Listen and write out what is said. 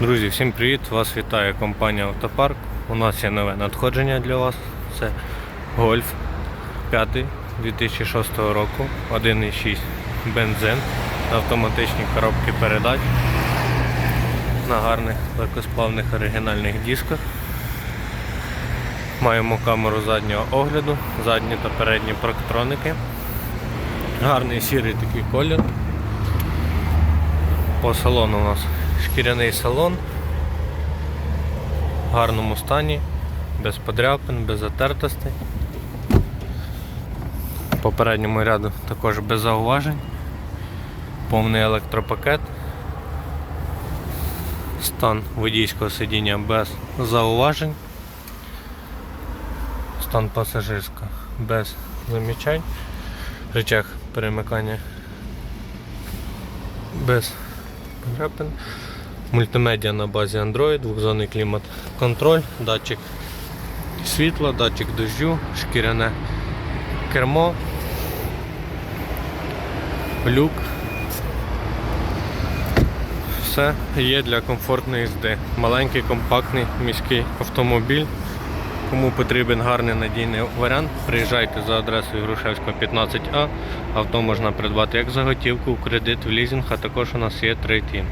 Друзі, всім привіт! Вас вітає компанія Автопарк. У нас є нове надходження для вас. Це Гольф 5 2006 року, 1,6 бензин, автоматичні коробки передач на гарних легкосплавних оригінальних дисках. Маємо камеру заднього огляду, задні та передні проктроники. Гарний сірий такий колір. По салону у нас шкіряний салон в гарному стані, без подряпин, без затертостей. По передньому ряду також без зауважень. Повний електропакет. Стан водійського сидіння без зауважень. Стан пасажирського без замічань. Речах перемикання без подряпин. Мультимедіа на базі Android, двохзонний клімат контроль, датчик світла, датчик дощу, шкіряне кермо, люк. Все є для комфортної їзди. Маленький, компактний міський автомобіль. Кому потрібен гарний надійний варіант, приїжджайте за адресою Грушевського 15А. Авто можна придбати як за готівку, в кредит, в лізинг, а також у нас є трейдін.